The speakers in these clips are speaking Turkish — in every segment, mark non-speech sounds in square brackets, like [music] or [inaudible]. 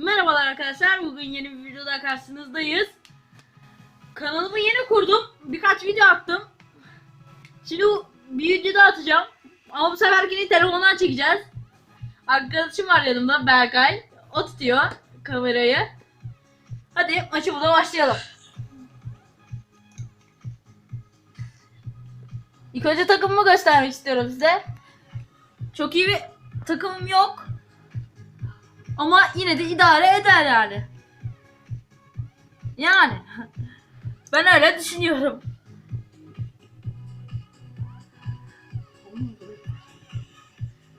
Merhabalar arkadaşlar. Bugün yeni bir videoda karşınızdayız. Kanalımı yeni kurdum. Birkaç video attım. Şimdi bir video daha atacağım. Ama bu seferkini telefondan çekeceğiz. Arkadaşım var yanımda Berkay. O tutuyor kamerayı. Hadi maçımıza başlayalım. İlk önce takımımı göstermek istiyorum size. Çok iyi bir takımım yok. Ama yine de idare eder yani. Yani. [laughs] Ben öyle düşünüyorum.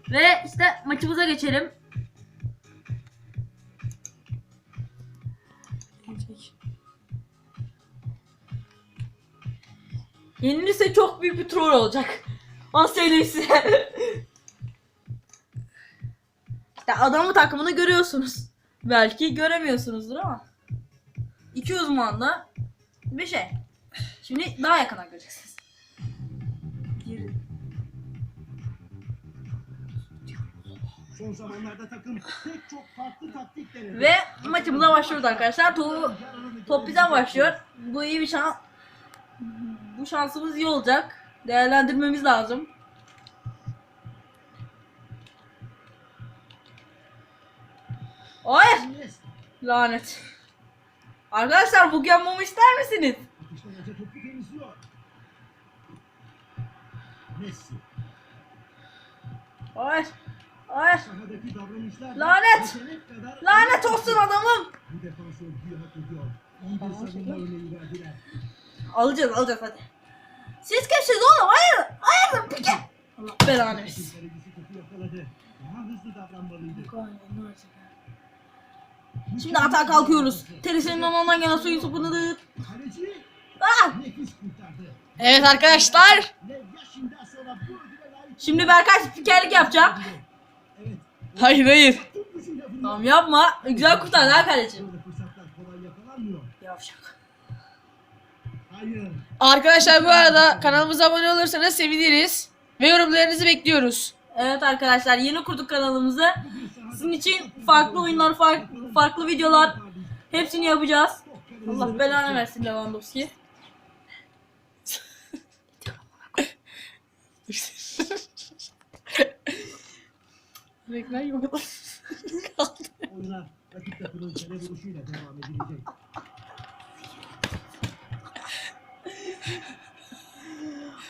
Ve işte maçımıza geçelim. Yenilirse çok büyük bir troll olacak. Onu söyleyeyim size. [laughs] İşte adamın takımını görüyorsunuz. Belki göremiyorsunuzdur ama. İki uzmanla bir şey. Şimdi daha yakından göreceksiniz. Girdi. Son zamanlarda takım pek çok farklı taktik denedi. Ve maçımıza başlıyoruz arkadaşlar. Top, top bizden başlıyor. Bu iyi bir şans. Bu şansımız iyi olacak. Değerlendirmemiz lazım. Hayır. Lanet. Arkadaşlar bu yanmamı ister misiniz? Messi. Hayır. Hayır. Lanet! Lanet olsun adamım. Alacağız alacağız hadi. Siz kimsiniz oğlum? Hayır. Hayır. Peki. Allah belanı versin. Daha hızlı davranmalıydı. Şimdi atağa kalkıyoruz. Terisinin onundan gelen suyun. Kaleci Ah! Evet arkadaşlar. Şimdi Berkay spikerlik yapacak. Hayır hayır. Tamam yapma. Güzel kurtardı ha yakalanmıyor. Yavşak. Arkadaşlar bu arada kanalımıza abone olursanız seviniriz. Ve yorumlarınızı bekliyoruz. Evet arkadaşlar yeni kurduk kanalımızı. Sizin için farklı oyunlar, farklı, farklı videolar hepsini yapacağız. Allah belanı versin Lewandowski. Reklam yok.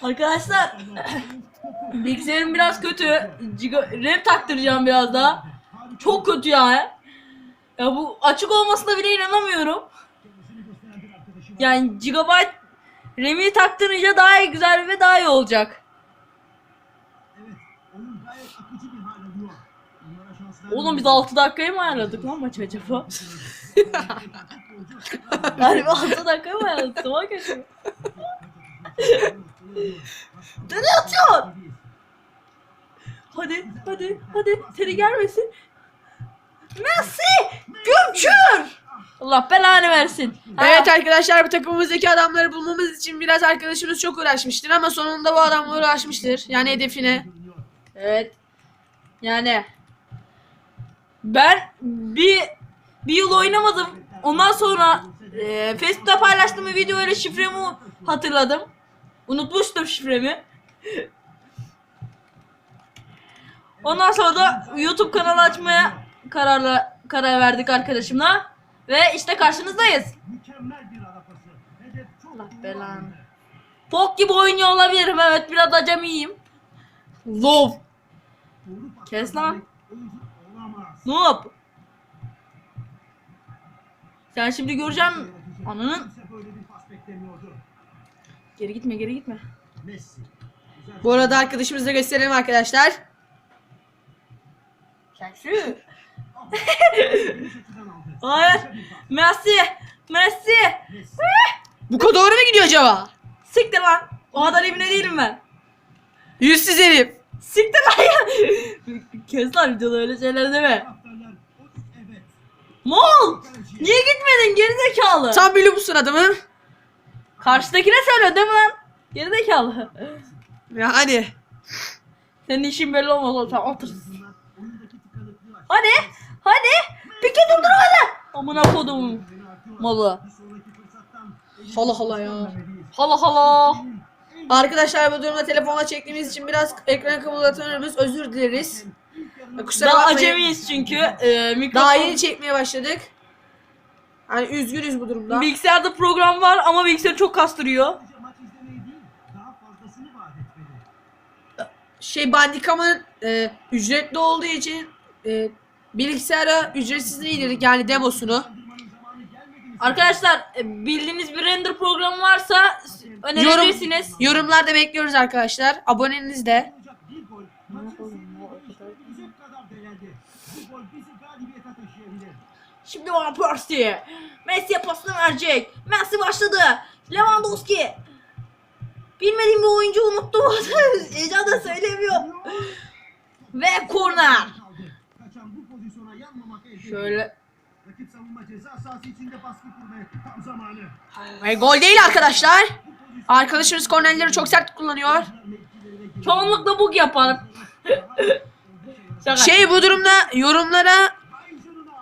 Arkadaşlar bilgisayarım biraz kötü. Giga, RAM taktıracağım biraz daha. Çok kötü ya. Ya bu açık olmasına bile inanamıyorum. Yani gigabyte RAM'i taktırınca daha iyi güzel ve daha iyi olacak. Oğlum biz 6 dakikayı mı ayarladık lan maçı acaba? [laughs] Yani 6 dakikayı mı ayarladık? Tamam kötü. Nereye atıyor? Hadi hadi hadi seni gelmesin. Messi! Gömçür! Allah belanı versin. Evet arkadaşlar bu takımımızdaki adamları bulmamız için biraz arkadaşımız çok uğraşmıştır ama sonunda bu adam uğraşmıştır. Yani hedefine. Evet. Yani ben bir bir yıl oynamadım. Ondan sonra e, Facebook'ta paylaştığım bir video ile şifremi hatırladım. Unutmuştum şifremi. Ondan sonra da YouTube kanalı açmaya kararla karar verdik arkadaşımla. Ve işte karşınızdayız. Mükemmel bir Allah belanı. Pok gibi oynuyor olabilirim evet biraz acemiyim. Love. Kes lan. Ne yap? Sen şimdi göreceksin. Ananın. Geri gitme geri gitme. Bu arada arkadaşımızı da gösterelim arkadaşlar. Şakşı. [laughs] Hayır. Messi. Messi. Bu kod doğru mu gidiyor acaba? Siktir lan. O kadar ibne değilim ben. Yüzsüz herif. Siktir lan ya. Kes lan videoda öyle şeyler deme. O-. Mol. Niye gitmedin gerizekalı? Tam biliyor musun adamı? Karşıdakine söyle değil mi lan? Gerizekalı. Ya hadi. Senin işin belli olmaz oğlum. Sen otur. Bunlar Hadi. Hadi. Peki durduramadı. Amına kodum malı. Hala hala ya. Hala hala. Arkadaşlar bu durumda telefonla çektiğimiz için biraz ekran kımıldatıyoruz. Özür dileriz. Kusura Daha bakmayın. acemiyiz çünkü. Ee, mikrofon... Daha yeni çekmeye başladık. Hani üzgünüz bu durumda. Bilgisayarda program var ama bilgisayar çok kastırıyor. Şey Bandicam'ın e, ücretli olduğu için e, bilgisayara ücretsiz indirdik yani demosunu. Arkadaşlar e, bildiğiniz bir render programı varsa önerebilirsiniz. Yorumlarda bekliyoruz arkadaşlar. Aboneniz de. Şimdi Van Persie. Messi'ye pasını verecek. Messi başladı. Lewandowski. Bilmediğim bir oyuncu unuttum. [laughs] Heyecanla söylemiyorum. Ve korner. Şöyle. Rakip savunma ceza sahası içinde baskı kurmaya tam zamanı. Ve gol değil arkadaşlar. Arkadaşımız kornerleri çok sert kullanıyor. Çoğunlukla bug yapar. [laughs] Şey bu durumda yorumlara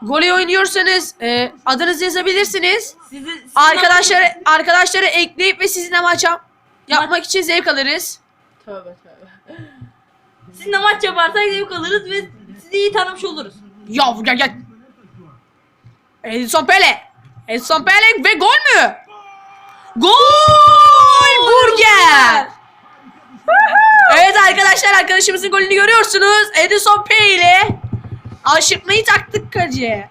golü oynuyorsanız e, adınızı yazabilirsiniz. sizi, siz Arkadaşları arkadaşları ekleyip ve sizinle maç yap- yapmak için zevk alırız. Tövbe tövbe. Sizinle maç yaparsak zevk alırız ve sizi iyi tanımış oluruz. Ya gel gel. Edison Pele. Edison Pele ve gol mü? Gol! Burger! Evet arkadaşlar arkadaşımızın golünü görüyorsunuz. Edison Pele. Aşırtmayı taktık kaleciye.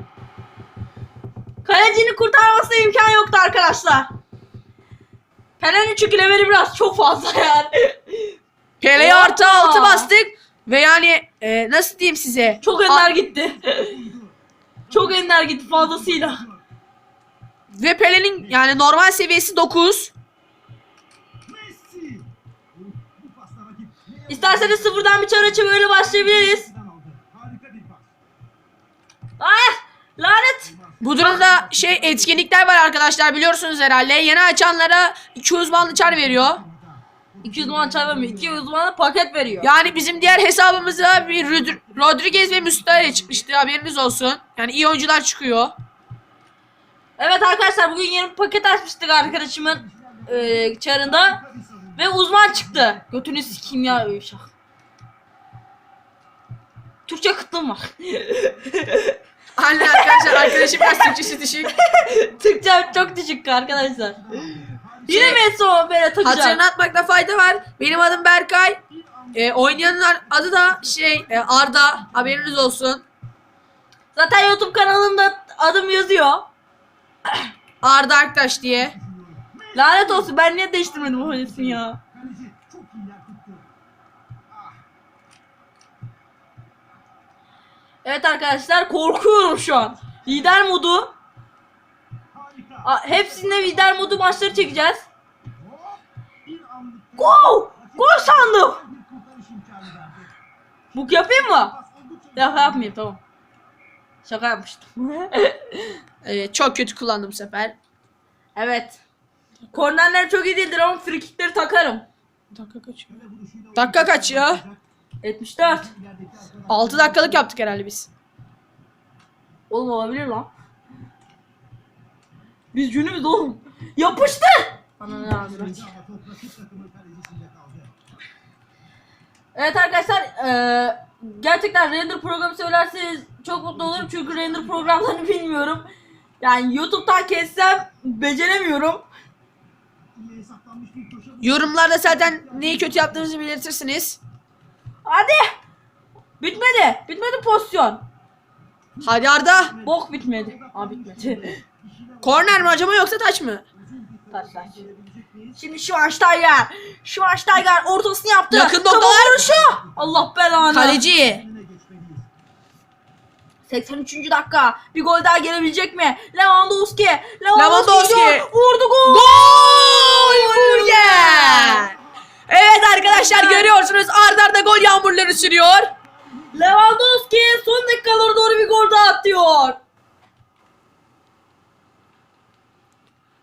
Kalecinin kurtarmasına imkan yoktu arkadaşlar. Pele'nin çünkü leveli biraz çok fazla yani. Pele'ye artı altı bastık. Ve yani e, nasıl diyeyim size? Çok ender gitti. [laughs] çok ender gitti fazlasıyla. Ve Pele'nin yani normal seviyesi 9. Messi. Bu pasla rakip ne yaptı? İsterseniz sıfırdan bir çar açıp böyle başlayabiliriz. pas. Ay lanet. Bu durumda şey etkinlikler var arkadaşlar biliyorsunuz herhalde. Yeni açanlara 200 bandı çar veriyor. 200 man çay vermiyor. 200 man paket veriyor. Yani bizim diğer hesabımıza bir Rod- Rodriguez ve Müstahil çıkmıştı haberiniz olsun. Yani iyi oyuncular çıkıyor. Evet arkadaşlar bugün yeni bir paket açmıştık arkadaşımın e, çarında. Ve uzman çıktı. Götünü sikeyim ya Üşak. Türkçe kıtlım var. Anne arkadaşlar arkadaşım biraz Türkçesi düşük. Türkçe çok düşük arkadaşlar. Yine Şey- Messi o böyle takacak. Hatırlatmakta fayda var. Benim adım Berkay. Ee, oynayanın adı da şey e, Arda. Haberiniz olsun. Zaten YouTube kanalımda adım yazıyor. [clears throat] Arda Arkadaş diye. Lanet olsun ben niye değiştirmedim o ismi ya. Evet arkadaşlar korkuyorum şu an. Lider modu. Harika. A, hepsinde lider modu maçları çekeceğiz. Gol! Gol sandım. Buk yapayım mı? Ya yapmayayım tamam. Şaka yapmıştım. [laughs] Evet, çok kötü kullandım bu sefer. evet. Kornerler çok iyi değildir ama frikikleri takarım. Dakika kaç? Dakika kaç ya? 74. ilerideki arkadaş 6 dakikalık yaptık herhalde biz. Oğlum olabilir lan. Biz cünümüz oğlum. Yapıştı. Ananı ağzına. Evet arkadaşlar eee, gerçekten render programı söylerseniz çok mutlu olurum çünkü render programlarını [laughs] bilmiyorum. Yani YouTube'dan kessem beceremiyorum. Yorumlarda zaten neyi kötü yaptığınızı belirtirsiniz. Hadi. Bitmedi. Bitmedi pozisyon. Hadi Arda. Bok bitmedi. Aa bitmedi. [laughs] Korner mi acaba yoksa taç mı? taç taç. Şimdi Schweinsteiger. Schweinsteiger ortasını yaptı. Yakın noktalar. vuruşu. Allah belanı. Kaleci. Önüne geçmeliyiz. 83. dakika. Bir gol daha gelebilecek mi? Lewandowski. Lewandowski. Vurdu gol. Gol! Burger! Evet arkadaşlar görüyorsunuz Arda Arda gol yağmurları sürüyor. Lewandowski son dakikalara doğru bir gol daha atıyor.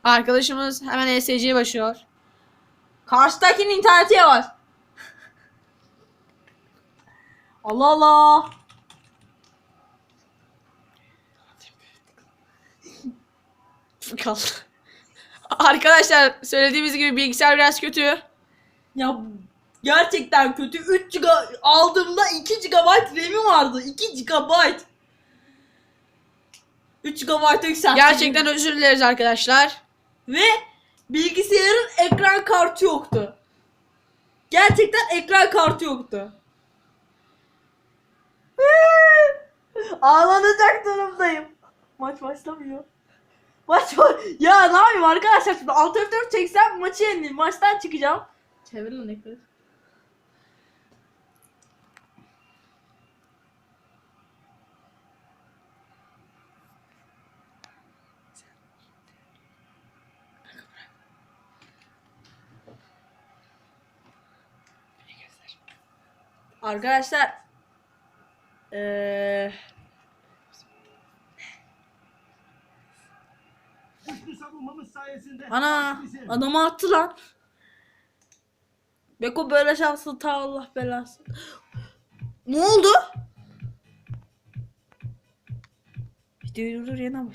Arkadaşımız hemen ESC'ye başlıyor. Karşıdakinin interneti yavaş. Allah Allah. Kal. Arkadaşlar söylediğimiz gibi bilgisayar biraz kötü. Ya gerçekten kötü. 3 GB aldığımda 2 GB RAM'i vardı. 2 GB. 3 GB yükselttim. Gerçekten özür dileriz arkadaşlar. Ve bilgisayarın ekran kartı yoktu. Gerçekten ekran kartı yoktu. [laughs] Ağlanacak durumdayım. Maç başlamıyor. Maç var. Ya ne yapayım arkadaşlar şimdi 6 F4 çeksem maçı yenileyim. Maçtan çıkacağım. Çevir lan ekranı. Arkadaşlar sayesinde. ana adamı attı lan. Beko böyle şanslı ta Allah belası. Ne oldu? Videoyu durdur yeniden baş.